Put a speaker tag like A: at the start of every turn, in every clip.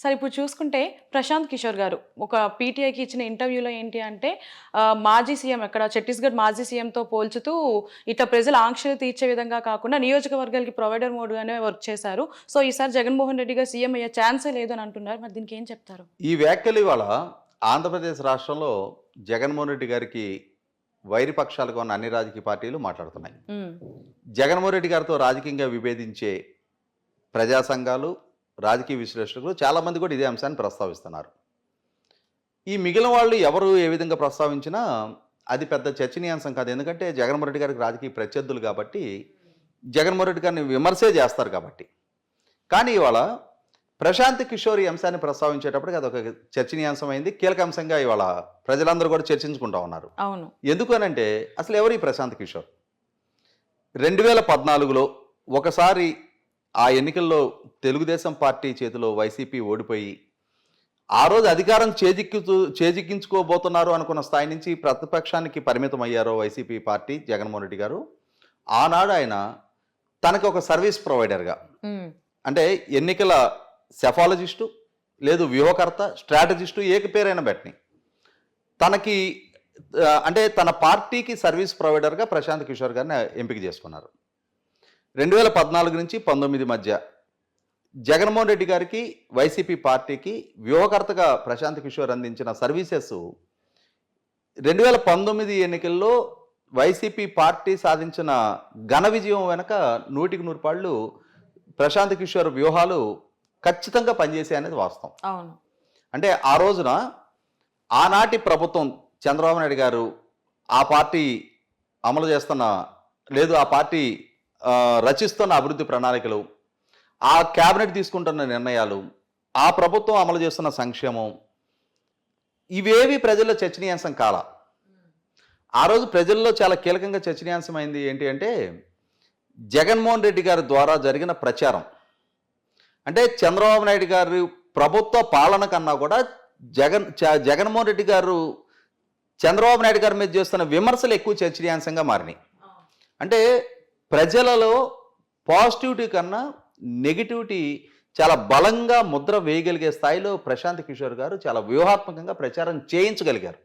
A: Sir ఇప్పుడు చూసుకుంటే ప్రశాంత్ కిషోర్ గారు ఒక పీటీఐకి ఇచ్చిన ఇంటర్వ్యూలో ఏంటి అంటే మాజీ సీఎం ఎక్కడ ఛత్తీస్గఢ్ మాజీ సీఎంతో పోల్చుతూ ఇట్లా ప్రజల ఆంక్షలు తీర్చే విధంగా కాకుండా నియోజకవర్గాలకి ప్రొవైడర్ మోడ్గానే వర్క్ చేశారు. సో ఈసారి జగన్మోహన్ రెడ్డి గారు సీఎం అయ్యే ఛాన్సే లేదు అని అంటున్నారు. మరి దీనికి ఏం చెప్తారు?
B: ఈ వ్యాఖ్యలు ఇవాళ ఆంధ్రప్రదేశ్ రాష్ట్రంలో జగన్మోహన్ రెడ్డి గారికి వైరి పక్షాలుగా ఉన్న అన్ని రాజకీయ పార్టీలు మాట్లాడుతున్నాయి. జగన్మోహన్ రెడ్డి గారితో రాజకీయంగా విభేదించే ప్రజా సంఘాలు రాజకీయ విశ్లేషకులు చాలామంది కూడా ఇదే అంశాన్ని ప్రస్తావిస్తున్నారు. ఈ మిగిలిన వాళ్ళు ఎవరు ఏ విధంగా ప్రస్తావించినా అది పెద్ద చర్చనీయాంశం కాదు. ఎందుకంటే జగన్మోహన్ రెడ్డి గారికి రాజకీయ ప్రత్యర్థులు కాబట్టి జగన్మోహన్ రెడ్డి గారిని విమర్శే చేస్తారు కాబట్టి. కానీ ఇవాళ ప్రశాంత్ కిషోర్ ఈ అంశాన్ని ప్రస్తావించేటప్పటికి అదొక చర్చనీయాంశమైంది. కీలక అంశంగా ఇవాళ ప్రజలందరూ కూడా చర్చించుకుంటా ఉన్నారు.
A: అవును.
B: ఎందుకు అనంటే అసలు ఎవరు ఈ ప్రశాంత్ కిషోర్? రెండు వేల పద్నాలుగులో ఒకసారి ఆ ఎన్నికల్లో తెలుగుదేశం పార్టీ చేతిలో వైసీపీ ఓడిపోయి ఆ రోజు అధికారం చేజిక్కు చేజిక్కించుకోబోతున్నారు అనుకున్న స్థాయి నుంచి ప్రతిపక్షానికి పరిమితం అయ్యారో వైసీపీ పార్టీ జగన్మోహన్ రెడ్డి గారు. ఆనాడు ఆయన తనకు ఒక సర్వీస్ ప్రొవైడర్గా. అంటే ఎన్నికల సెఫాలజిస్టు లేదు వ్యూహకర్త స్ట్రాటజిస్టు ఏక పేరైనా పెట్టని తనకి అంటే తన పార్టీకి సర్వీస్ ప్రొవైడర్గా ప్రశాంత్ కిషోర్ గారిని ఎంపిక చేసుకున్నారు. రెండు వేల పద్నాలుగు నుంచి పంతొమ్మిది మధ్య జగన్మోహన్ రెడ్డి గారికి వైసీపీ పార్టీకి వ్యూహకర్తగా ప్రశాంత్ కిషోర్ అందించిన సర్వీసెస్ రెండు వేల పంతొమ్మిది ఎన్నికల్లో వైసీపీ పార్టీ సాధించిన ఘన విజయం వెనక నూటికి నూరు పాళ్ళు ప్రశాంత్ కిషోర్ వ్యూహాలు ఖచ్చితంగా పనిచేసాయి అనేది వాస్తవం.
A: అవును.
B: అంటే ఆ రోజున ఆనాటి ప్రభుత్వం చంద్రబాబు నాయుడు గారు ఆ పార్టీ అమలు చేస్తున్న లేదు ఆ పార్టీ రచిస్తున్న అభివృద్ధి ప్రణాళికలు ఆ క్యాబినెట్ తీసుకుంటున్న నిర్ణయాలు ఆ ప్రభుత్వం అమలు చేస్తున్న సంక్షేమం ఇవేవి ప్రజల్లో చర్చనీయాంశం కాల. ఆ రోజు ప్రజల్లో చాలా కీలకంగా చర్చనీయాంశమైంది ఏంటి అంటే జగన్మోహన్ రెడ్డి గారి ద్వారా జరిగిన ప్రచారం. అంటే చంద్రబాబు నాయుడు గారి ప్రభుత్వ పాలన కన్నా కూడా జగన్ చ- జగన్మోహన్ రెడ్డి గారు చంద్రబాబు నాయుడు గారి మీద చేస్తున్న విమర్శలు ఎక్కువ చర్చనీయాంశంగా మారినాయి. అంటే ప్రజలలో పాజిటివిటీ కన్నా నెగిటివిటీ చాలా బలంగా ముద్ర వేయగలిగే స్థాయిలో ప్రశాంత్ కిషోర్ గారు చాలా వ్యూహాత్మకంగా ప్రచారం చేయించగలిగారు.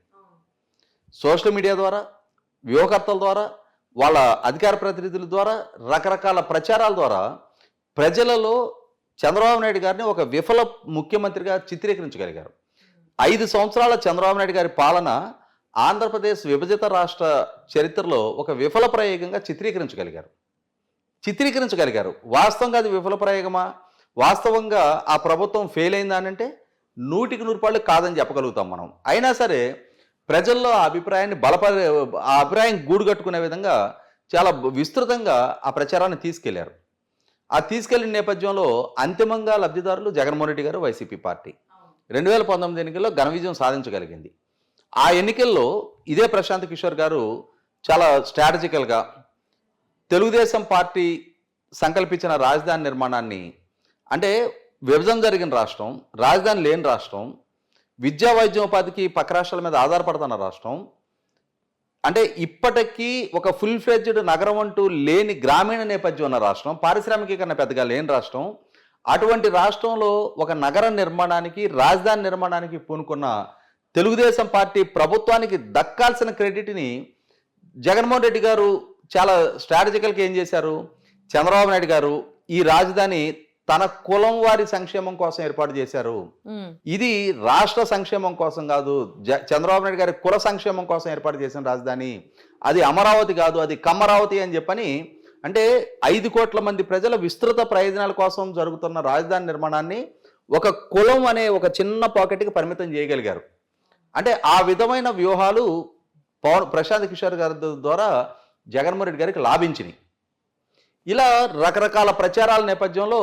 B: సోషల్ మీడియా ద్వారా వ్యూహకర్తల ద్వారా వాళ్ళ అధికార ప్రతినిధుల ద్వారా రకరకాల ప్రచారాల ద్వారా ప్రజలలో చంద్రబాబు నాయుడు గారిని ఒక విఫల ముఖ్యమంత్రిగా చిత్రీకరించగలిగారు. ఐదు సంవత్సరాల చంద్రబాబు నాయుడు గారి పాలన ఆంధ్రప్రదేశ్ విభజిత రాష్ట్ర చరిత్రలో ఒక విఫల ప్రయోగంగా చిత్రీకరించగలిగారు. చిత్రీకరించగలిగారు. వాస్తవంగా అది విఫల ప్రయోగమా వాస్తవంగా ఆ ప్రభుత్వం ఫెయిల్ అయిందా అని అంటే నూటికి నూరు పాళ్ళు కాదని చెప్పగలుగుతాం మనం. అయినా సరే ప్రజల్లో ఆ అభిప్రాయాన్ని బలపరి ఆ అభిప్రాయం గూడు కట్టుకునే విధంగా చాలా విస్తృతంగా ఆ ప్రచారాన్ని తీసుకెళ్ళారు. ఆ తీసుకెళ్ళిన నేపథ్యంలో అంతిమంగా లబ్ధిదారులు జగన్మోహన్ రెడ్డి గారు వైసీపీ పార్టీ. రెండు వేల పంతొమ్మిది ఎన్నికల్లో ఘన విజయం సాధించగలిగింది. ఆ ఎన్నికల్లో ఇదే ప్రశాంత్ కిషోర్ గారు చాలా స్ట్రాటజికల్గా తెలుగుదేశం పార్టీ సంకల్పించిన రాజధాని నిర్మాణాన్ని అంటే విభజన జరిగిన రాష్ట్రం రాజధాని లేని రాష్ట్రం విద్యా వైద్యోపాధికి పక్క రాష్ట్రాల మీద ఆధారపడుతున్న రాష్ట్రం అంటే ఇప్పటికీ ఒక ఫుల్ ఫ్లెడ్జ్డ్ నగరం అంటూ లేని గ్రామీణ నేపథ్యం ఉన్న రాష్ట్రం పారిశ్రామికీకరణ పెద్దగా లేని రాష్ట్రం అటువంటి రాష్ట్రంలో ఒక నగర నిర్మాణానికి రాజధాని నిర్మాణానికి పూనుకున్న తెలుగుదేశం పార్టీ ప్రభుత్వానికి దక్కాల్సిన క్రెడిట్ని జగన్మోహన్ రెడ్డి గారు చాలా స్ట్రాటజికల్గా ఏం చేశారు? చంద్రబాబు నాయుడు గారు ఈ రాజధాని తన కులం వారి సంక్షేమం కోసం ఏర్పాటు చేశారు. ఇది రాష్ట్ర సంక్షేమం కోసం కాదు చంద్రబాబు నాయుడు గారి కుల సంక్షేమం కోసం ఏర్పాటు చేసిన రాజధాని. అది అమరావతి కాదు అది కమ్మరావతి అని చెప్పని అంటే ఐదు కోట్ల మంది ప్రజల విస్తృత ప్రయోజనాల కోసం జరుగుతున్న రాజధాని నిర్మాణాన్ని ఒక కులం అనే ఒక చిన్న పాకెట్కి పరిమితం చేయగలిగారు. అంటే ఆ విధమైన వ్యూహాలు పవన్ ప్రశాంత్ కిషోర్ గారి ద్వారా జగన్మోహన్ రెడ్డి గారికి లాభించినాయి. ఇలా రకరకాల ప్రచారాల నేపథ్యంలో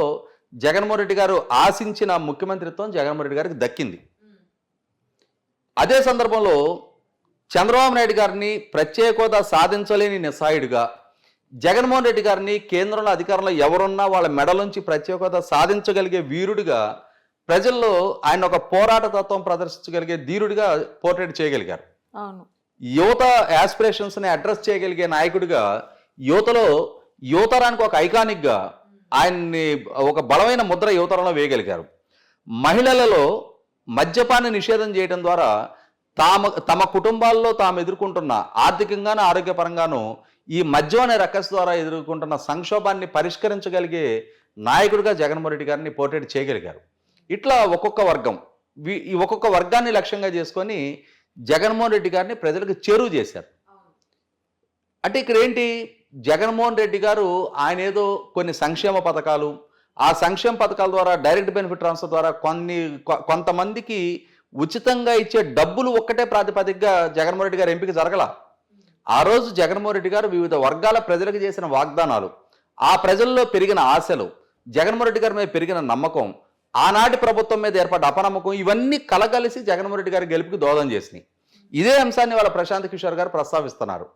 B: జగన్మోహన్ రెడ్డి గారు ఆశించిన ముఖ్యమంత్రిత్వం జగన్మోహన్ రెడ్డి గారికి దక్కింది. అదే సందర్భంలో చంద్రబాబు నాయుడు గారిని ప్రత్యేక హోదా సాధించలేని నిస్సాయుడిగా జగన్మోహన్ రెడ్డి గారిని కేంద్రంలో అధికారంలో ఎవరున్నా వాళ్ళ మెడలోంచి ప్రత్యేకత సాధించగలిగే వీరుడిగా ప్రజల్లో ఆయన ఒక పోరాట తత్వం ప్రదర్శించగలిగే ధీరుడిగా పోర్ట్రేట్ చేయగలిగారు.
A: అవును.
B: యువత aspirations ని అడ్రస్ చేయగలిగే నాయకుడిగా యువతలో యువతరానికి ఒక ఐకానిక్గా ఆయన్ని ఒక బలమైన ముద్ర యువతరంలో వేయగలిగారు. మహిళలలో మద్యపాన్ని నిషేధం చేయడం ద్వారా తామ తమ కుటుంబాల్లో తాము ఎదుర్కొంటున్న ఆర్థికంగాను ఆరోగ్యపరంగాను ఈ మద్యం అనే రక్కస్ ద్వారా ఎదుర్కొంటున్న సంక్షోభాన్ని పరిష్కరించగలిగే నాయకుడిగా జగన్మోహన్ రెడ్డి గారిని పోర్ట్రేట్ చేయగలిగారు. ఇట్లా ఒక్కొక్క వర్గం. ఈ ఒక్కొక్క వర్గాన్ని లక్ష్యంగా చేసుకొని జగన్మోహన్ రెడ్డి గారిని ప్రజలకు చేరువ చేశారు. అంటే ఇక్కడ ఏంటి? జగన్మోహన్ రెడ్డి గారు ఆయన ఏదో కొన్ని సంక్షేమ పథకాలు ఆ సంక్షేమ పథకాల ద్వారా డైరెక్ట్ బెనిఫిట్ ట్రాన్స్ఫర్ ద్వారా కొన్ని కొ- కొంతమందికి ఉచితంగా ఇచ్చే డబ్బులు ఒక్కటే ప్రాతిపదికగా జగన్మోహన్ రెడ్డి గారు ఎంపిక జరగల. ఆ రోజు జగన్మోహన్ రెడ్డి గారు వివిధ వర్గాల ప్రజలకు చేసిన వాగ్దానాలు. ఆ ప్రజల్లో పెరిగిన ఆశలు జగన్మోహన్ రెడ్డి గారి మీద పెరిగిన నమ్మకం ఆనాటి ప్రభుత్వం మీద ఏర్పడ్డ అపనమ్మకం ఇవన్నీ కలగలిసి జగన్మోహన్ రెడ్డి గారి గెలుపుకి దోహదం చేసినాయి. ఇదే అంశాన్ని వాళ్ళ ప్రశాంత్ కిషోర్ గారు ప్రస్తావిస్తున్నారు.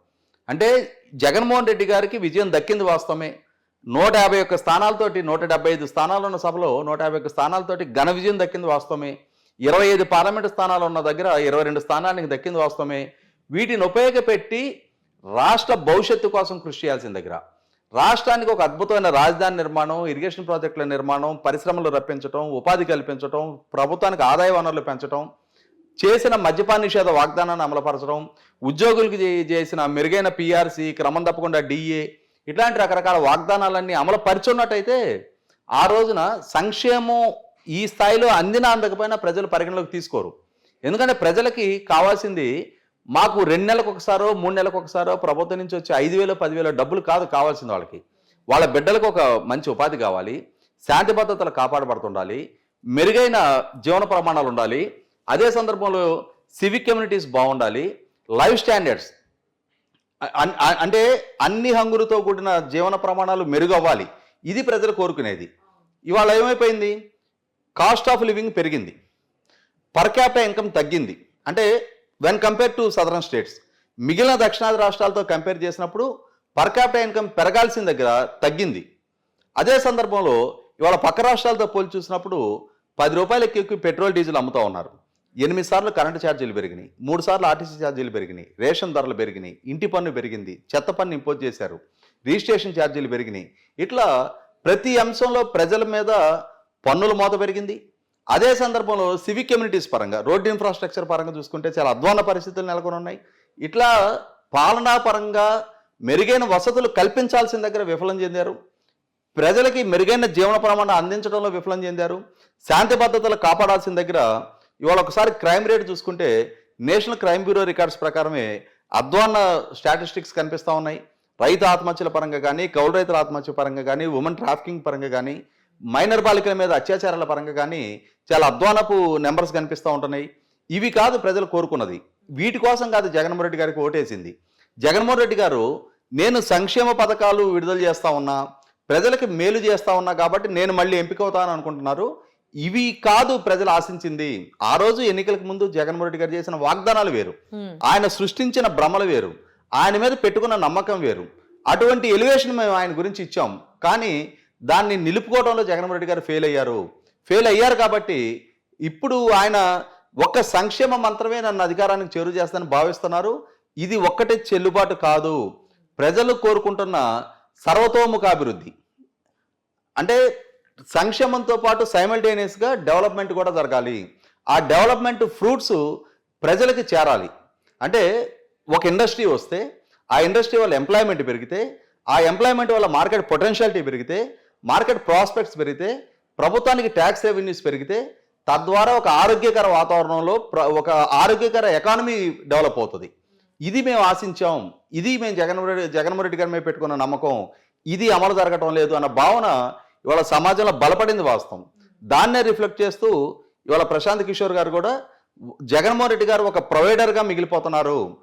B: అంటే జగన్మోహన్ రెడ్డి గారికి విజయం దక్కింది వాస్తవమే. నూట యాభై ఒక్క స్థానాలతోటి నూట డెబ్బై ఐదు స్థానాలు ఉన్న సభలో నూట యాభై ఒక్క స్థానాలతోటి ఘన విజయం దక్కింది వాస్తవమే. ఇరవై ఐదు పార్లమెంటు స్థానాలు ఉన్న దగ్గర ఇరవై రెండు స్థానానికి దక్కింది వాస్తవమే. వీటిని ఉపయోగపెట్టి రాష్ట్ర భవిష్యత్తు కోసం కృషి చేయాల్సిన దగ్గర. రాష్ట్రానికి ఒక అద్భుతమైన రాజధాని నిర్మాణం ఇరిగేషన్ ప్రాజెక్టుల నిర్మాణం పరిశ్రమలు రప్పించడం ఉపాధి కల్పించడం ప్రభుత్వానికి ఆదాయ వనరులు పెంచడం చేసిన మద్యపాన నిషేధ వాగ్దానాన్ని అమలుపరచడం ఉద్యోగులకు చేసిన మెరుగైన పీఆర్సీ క్రమం తప్పకుండా డిఏ ఇట్లాంటి రకరకాల వాగ్దానాలన్నీ అమలు పరిచున్నట్టయితే ఆ రోజున సంక్షేమం ఈ స్థాయిలో అందిన అందకపోయినా ప్రజలు పరిగణలోకి తీసుకోరు. ఎందుకంటే ప్రజలకి కావాల్సింది మాకు రెండు నెలలకు ఒకసారో మూడు నెలలకు ఒకసారో ప్రభుత్వం నుంచి వచ్చే ఐదు వేలు పదివేల డబ్బులు కాదు కావాల్సింది వాళ్ళకి. వాళ్ళ బిడ్డలకు ఒక మంచి ఉపాధి కావాలి. శాంతి భద్రతలు కాపాడబడుతుండాలి. మెరుగైన జీవన ప్రమాణాలు ఉండాలి. అదే సందర్భంలో సివిక్ కమ్యూనిటీస్ బాగుండాలి. లైఫ్ స్టాండర్డ్స్ అంటే అన్ని హంగులతో కూడిన జీవన ప్రమాణాలు మెరుగవ్వాలి. ఇది ప్రజలు కోరుకునేది. ఇవాళ ఏమైపోయింది? కాస్ట్ ఆఫ్ లివింగ్ పెరిగింది. పర్ క్యాపిటల్ ఇన్కమ్ తగ్గింది. అంటే when compare to southern states మిగిలిన దక్షిణాది రాష్ట్రాలతో కంపేర్ చేసినప్పుడు పర్ క్యాపిటల్ ఇన్కమ్ పెరగాల్సిన దగ్గర తగ్గింది. అదే సందర్భంలో ఇవాళ పక్క రాష్ట్రాలతో పోల్చి చూసినప్పుడు పది రూపాయలకి ఎక్కువ పెట్రోల్ డీజిల్ అమ్ముతూ ఉన్నారు. ఎనిమిది సార్లు కరెంటు ఛార్జీలు పెరిగినాయి. మూడు సార్లు ఆర్టీసీ ఛార్జీలు పెరిగినాయి. రేషన్ ధరలు పెరిగినాయి. ఇంటి పన్ను పెరిగింది. చెత్త పన్ను ఇంపోజ్ చేశారు. రిజిస్ట్రేషన్ ఛార్జీలు పెరిగినాయి. ఇట్లా ప్రతి అంశంలో ప్రజల మీద పన్నుల మోత పెరిగింది. అదే సందర్భంలో సివిక్ కమ్యూనిటీస్ పరంగా రోడ్డు ఇన్ఫ్రాస్ట్రక్చర్ పరంగా చూసుకుంటే చాలా అధ్వాన పరిస్థితులు నెలకొని ఉన్నాయి. ఇట్లా పాలనా పరంగా మెరుగైన వసతులు కల్పించాల్సిన దగ్గర విఫలం చెందారు. ప్రజలకి మెరుగైన జీవన ప్రమాణం అందించడంలో విఫలం చెందారు. శాంతి భద్రతలు కాపాడాల్సిన దగ్గర ఇవాళ ఒకసారి క్రైమ్ రేట్ చూసుకుంటే నేషనల్ క్రైమ్ బ్యూరో రికార్డ్స్ ప్రకారమే అధ్వాన్న స్టాటిస్టిక్స్ కనిపిస్తూ ఉన్నాయి. రైతు ఆత్మహత్యల పరంగా కానీ కౌలు రైతుల ఆత్మహత్య పరంగా కానీ ఉమెన్ ట్రాఫికింగ్ పరంగా కానీ మైనర్ బాలికల మీద అత్యాచారాల పరంగా కానీ చాలా అధ్వానపు నెంబర్స్ కనిపిస్తూ ఉంటున్నాయి. ఇవి కాదు ప్రజలు కోరుకున్నది. వీటి కోసం కాదు జగన్మోహన్ రెడ్డి గారికి ఓటేసింది. జగన్మోహన్ రెడ్డి గారు నేను సంక్షేమ పథకాలు విడుదల చేస్తా ఉన్నా ప్రజలకు మేలు చేస్తా ఉన్నా కాబట్టి నేను మళ్ళీ ఎంపిక అవుతాను అనుకుంటున్నారు. ఇవి కాదు ప్రజలు ఆశించింది. ఆ రోజు ఎన్నికలకు ముందు జగన్మోహన్ రెడ్డి గారు చేసిన వాగ్దానాలు వేరు. ఆయన సృష్టించిన భ్రమలు వేరు. ఆయన మీద పెట్టుకున్న నమ్మకం వేరు. అటువంటి ఎలివేషన్ మేము ఆయన గురించి ఇచ్చాం. కానీ దాన్ని నిలుపుకోవడంలో జగన్మోహన్ రెడ్డి గారు ఫెయిల్ అయ్యారు. ఫెయిల్ అయ్యారు కాబట్టి ఇప్పుడు ఆయన ఒక్క సంక్షేమ మంత్రమే నన్ను అధికారానికి చేరు చేస్తానని భావిస్తున్నారు. ఇది ఒక్కటే చెల్లుబాటు కాదు. ప్రజలు కోరుకుంటున్న సర్వతోముఖాభివృద్ధి అంటే సంక్షేమంతో పాటు సైమల్టేనియస్గా డెవలప్మెంట్ కూడా జరగాలి. ఆ డెవలప్మెంట్ ఫ్రూట్స్ ప్రజలకి చేరాలి. అంటే ఒక ఇండస్ట్రీ వస్తే ఆ ఇండస్ట్రీ వల్ల ఎంప్లాయ్మెంట్ పెరిగితే ఆ ఎంప్లాయ్మెంట్ వల్ల మార్కెట్ పొటెన్షియాలిటీ పెరిగితే మార్కెట్ ప్రాస్పెక్ట్స్ పెరిగితే ప్రభుత్వానికి ట్యాక్స్ రెవెన్యూస్ పెరిగితే తద్వారా ఒక ఆరోగ్యకర వాతావరణంలో ప్ర- ఒక ఆరోగ్యకర ఎకానమీ డెవలప్ అవుతుంది. ఇది మేము ఆశించాం. ఇది మేము జగన్మోహన్ రెడ్డి జగన్మోహన్ రెడ్డి గారి మీద పెట్టుకున్న నమ్మకం. ఇది అమలు జరగటం లేదు అన్న భావన ఇవాళ సమాజంలో బలపడింది వాస్తవం. దాన్నే రిఫ్లెక్ట్ చేస్తూ ఇవాళ ప్రశాంత్ కిషోర్ గారు కూడా జగన్మోహన్ రెడ్డి గారు ఒక ప్రొవైడర్గా మిగిలిపోతున్నారు.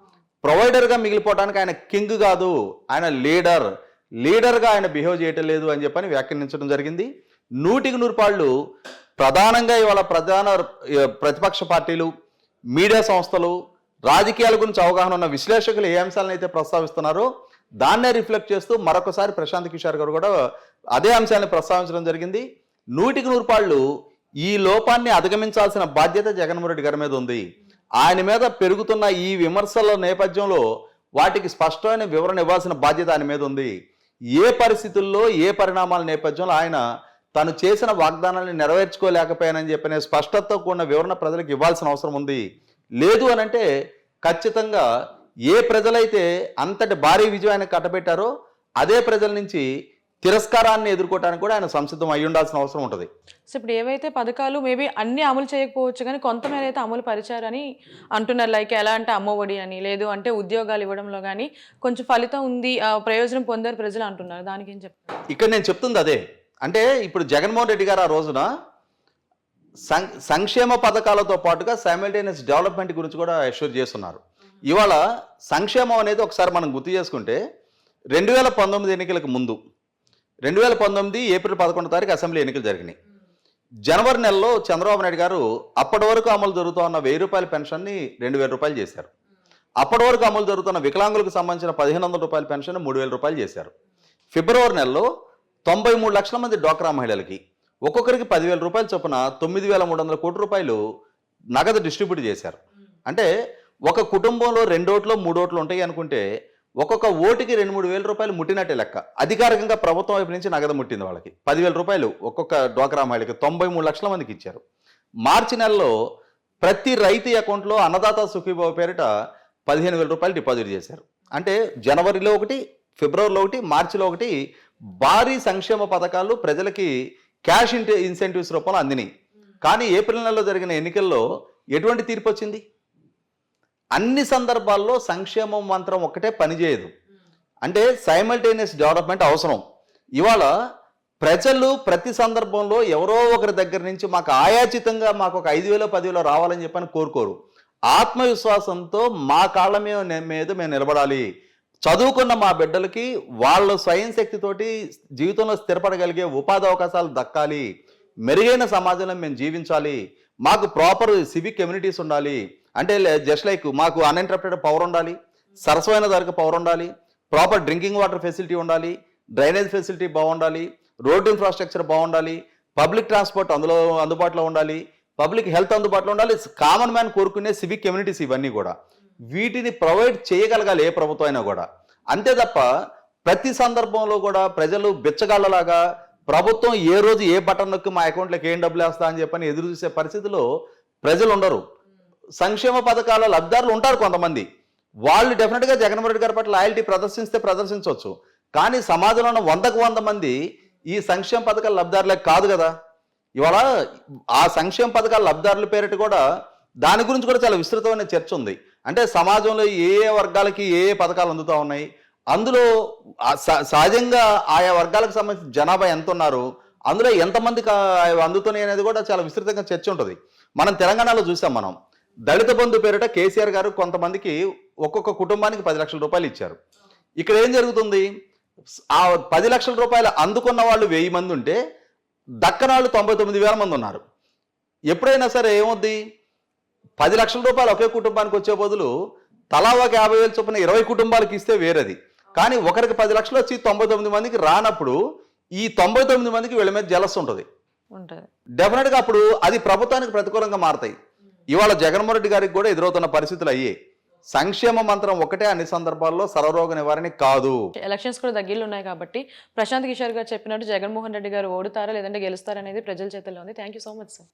B: ప్రొవైడర్గా మిగిలిపోవడానికి ఆయన కింగ్ కాదు. ఆయన లీడర్. లీడర్గా ఆయన బిహేవ్ చేయటం లేదు అని చెప్పని వ్యాఖ్యానించడం జరిగింది. నూటికి నూరు పాళ్ళు ప్రధానంగా ఇవాళ ప్రధాన ప్రతిపక్ష పార్టీలు మీడియా సంస్థలు రాజకీయాల గురించి అవగాహన ఉన్న విశ్లేషకులు ఏ అంశాలను అయితే ప్రస్తావిస్తున్నారో దాన్నే రిఫ్లెక్ట్ చేస్తూ మరొకసారి ప్రశాంత్ కిషోర్ గారు కూడా అదే అంశాన్ని ప్రస్తావించడం జరిగింది. నూటికి నూరు పాళ్ళు ఈ లోపాన్ని అధిగమించాల్సిన బాధ్యత జగన్మోహన్ రెడ్డి గారి మీద ఉంది. ఆయన మీద పెరుగుతున్న ఈ విమర్శల నేపథ్యంలో వాటికి స్పష్టమైన వివరణ ఇవ్వాల్సిన బాధ్యత ఆయన మీద ఉంది. ఏ పరిస్థితుల్లో ఏ పరిణామాల నేపథ్యంలో ఆయన తను చేసిన వాగ్దానాన్ని నెరవేర్చుకోలేకపోయానని చెప్పిన స్పష్టతతో కూడిన వివరణ ప్రజలకు ఇవ్వాల్సిన అవసరం ఉంది. లేదు అని అంటే ఖచ్చితంగా ఏ ప్రజలైతే అంతటి భారీ విజయాన్ని కట్టబెట్టారో అదే ప్రజల నుంచి తిరస్కారాన్ని ఎదుర్కోవడానికి కూడా ఆయన సంసిద్ధం అయి ఉండాల్సిన అవసరం ఉంటుంది.
A: సో ఇప్పుడు ఏవైతే పథకాలు మేబీ అన్ని అమలు చేయకపోవచ్చు కానీ కొంతమేర అయితే అమలు పరిచారని అంటున్నారు. లైక్ ఎలా అంటే అమ్మఒడి అని లేదు అంటే ఉద్యోగాలు ఇవ్వడంలో కానీ కొంచెం ఫలితం ఉంది ఆ, ప్రయోజనం పొందారు ప్రజలు అంటున్నారు. దానికి ఏం చెప్తారు?
B: ఇక్కడ నేను చెప్తుంది అదే. అంటే ఇప్పుడు జగన్మోహన్ రెడ్డి గారు ఆ రోజున సం సంక్షేమ పథకాలతో పాటుగా సైమల్టేనియస్ డెవలప్మెంట్ గురించి కూడా అష్యూర్ చేస్తున్నారు. ఇవాళ సంక్షేమం అనేది ఒకసారి మనం గుర్తు చేసుకుంటే రెండు వేల పంతొమ్మిది ఎన్నికలకు ముందు రెండు వేల పంతొమ్మిది ఏప్రిల్ పదకొండో తారీఖు అసెంబ్లీ ఎన్నికలు జరిగినాయి. జనవరి నెలలో చంద్రబాబు నాయుడు గారు అప్పటి వరకు అమలు జరుగుతూ ఉన్న వెయ్యి రూపాయల పెన్షన్ని రెండు వేల రూపాయలు చేశారు. అప్పటి వరకు అమలు జరుగుతున్న వికలాంగులకు సంబంధించిన పదిహేను వందల రూపాయల పెన్షన్ మూడు వేల రూపాయలు చేశారు. ఫిబ్రవరి నెలలో తొంభై మూడు లక్షల మంది డ్వాక్రా మహిళలకి ఒక్కొక్కరికి పదివేల రూపాయల చొప్పున తొమ్మిది వేల మూడు వందల కోటి రూపాయలు నగదు డిస్ట్రిబ్యూట్ చేశారు. అంటే ఒక కుటుంబంలో రెండోట్లో మూడోట్లు ఉంటాయి అనుకుంటే ఒక్కొక్క ఓటుకి రెండు మూడు వేల రూపాయలు ముట్టినట్టే లెక్క. అధికారికంగా ప్రభుత్వం వైపు నుంచి నగదు ముట్టింది వాళ్ళకి. పదివేల రూపాయలు ఒక్కొక్క డ్వాక్రా మహిళకి తొంభై మూడు లక్షల మందికి ఇచ్చారు. మార్చి నెలలో ప్రతి రైతు అకౌంట్లో అన్నదాత సుఖీభావ పేరిట పదిహేను వేల రూపాయలు డిపాజిట్ చేశారు. అంటే జనవరిలో ఒకటి ఫిబ్రవరిలో ఒకటి మార్చిలో ఒకటి భారీ సంక్షేమ పథకాలు ప్రజలకి క్యాష్ ఇన్సెంటివ్స్ రూపంలో అందినాయి. కానీ ఏప్రిల్ నెలలో జరిగిన ఎన్నికల్లో ఎటువంటి తీర్పు వచ్చింది? అన్ని సందర్భాల్లో సంక్షేమం మంత్రం ఒక్కటే పనిచేయదు. అంటే సైమల్టేనియస్ డెవలప్మెంట్ అవసరం. ఇవాళ ప్రజలు ప్రతి సందర్భంలో ఎవరో ఒకరి దగ్గర నుంచి మాకు ఆయాచితంగా మాకు ఒక ఐదు వేలో పదివేలో రావాలని చెప్పని కోరుకోరు. ఆత్మవిశ్వాసంతో మా కాళ్ళ మీద మీద మేము నిలబడాలి. చదువుకున్న మా బిడ్డలకి వాళ్ళ స్వయం శక్తితోటి జీవితంలో స్థిరపడగలిగే ఉపాధి అవకాశాలు దక్కాలి. మెరుగైన సమాజంలో మేము జీవించాలి. మాకు ప్రాపర్ సివిక్ కమ్యూనిటీస్ ఉండాలి. అంటే జస్ట్ లైక్ మాకు అన్ఇంటరప్టెడ్ పవర్ ఉండాలి సరసమైన ధరకు పవర్ ఉండాలి ప్రాపర్ డ్రింకింగ్ వాటర్ ఫెసిలిటీ ఉండాలి డ్రైనేజ్ ఫెసిలిటీ బాగుండాలి రోడ్డు ఇన్ఫ్రాస్ట్రక్చర్ బాగుండాలి పబ్లిక్ ట్రాన్స్పోర్ట్ అందులో అందుబాటులో ఉండాలి పబ్లిక్ హెల్త్ అందుబాటులో ఉండాలి కామన్ మ్యాన్ కోరుకునే సివిక్ కమ్యూనిటీస్ ఇవన్నీ కూడా. వీటిని ప్రొవైడ్ చేయగలగాలి ఏ ప్రభుత్వం అయినా కూడా. అంతే తప్ప ప్రతి సందర్భంలో కూడా ప్రజలు బిచ్చగాళ్ళలాగా ప్రభుత్వం ఏ రోజు ఏ బటన్ నొక్కి మా అకౌంట్లోకి ఏం డబ్బులు వేస్తా అని చెప్పని ఎదురు చూసే పరిస్థితిలో ప్రజలు ఉండరు. సంక్షేమ పథకాల లబ్ధారులు ఉంటారు కొంతమంది. వాళ్ళు డెఫినెట్గా జగన్మోహన్ రెడ్డి గారి పట్ల లాయల్టీ ప్రదర్శిస్తే ప్రదర్శించవచ్చు. కానీ సమాజంలో ఉన్న వందకు వంద మంది ఈ సంక్షేమ పథకాల లబ్ధారులే కాదు కదా. ఇవాళ ఆ సంక్షేమ పథకాల లబ్ధారుల పేరిట కూడా దాని గురించి కూడా చాలా విస్తృతమైన చర్చ ఉంది. అంటే సమాజంలో ఏ ఏ వర్గాలకి ఏ ఏ పథకాలు అందుతూ ఉన్నాయి. అందులో సహజంగా ఆయా వర్గాలకు సంబంధించిన జనాభా ఎంత ఉన్నారు అందులో ఎంతమందికి అవి అందుతున్నాయి అనేది కూడా చాలా విస్తృతంగా చర్చ ఉంటుంది. మనం తెలంగాణలో చూసాం మనం. దళిత బంధు పేరిట కేసీఆర్ గారు కొంతమందికి ఒక్కొక్క కుటుంబానికి పది లక్షల రూపాయలు ఇచ్చారు. ఇక్కడ ఏం జరుగుతుంది? ఆ పది లక్షల రూపాయలు అందుకున్న వాళ్ళు వెయ్యి మంది ఉంటే దక్కనాళ్ళు తొంభై తొమ్మిది వేల మంది ఉన్నారు. ఎప్పుడైనా సరే ఏమవుద్ది? పది లక్షల రూపాయలు ఒకే కుటుంబానికి వచ్చే బదులు తలా ఒక యాభై వేలు చొప్పున ఇరవై కుటుంబాలకు ఇస్తే వేరేది. కానీ ఒకరికి పది లక్షలు వచ్చి తొంభై తొమ్మిది మందికి రానప్పుడు ఈ తొంభై తొమ్మిది మందికి వీళ్ళ మీద జలస్ ఉంటుంది.
A: ఉంటుంది.
B: డెఫినెట్గా అప్పుడు అది ప్రభుత్వానికి ప్రతికూలంగా మారతాయి. ఇవాళ జగన్మోహన్ రెడ్డి గారికి కూడా ఎదురవుతున్న పరిస్థితులు అయ్యాయి సంక్షేమ మంత్రం ఒకటే అన్ని సందర్భాల్లో సర్వరోగ నివారణ కాదు.
A: ఎలక్షన్స్ కూడా దగ్గరలో ఉన్నాయి కాబట్టి ప్రశాంత్ కిషోర్ గారు చెప్పినట్టు జగన్మోహన్ రెడ్డి గారు ఓడుతారా లేదంటే గెలుస్తారా అనేది ప్రజల చేతుల్లో ఉంది. Thank you so much sir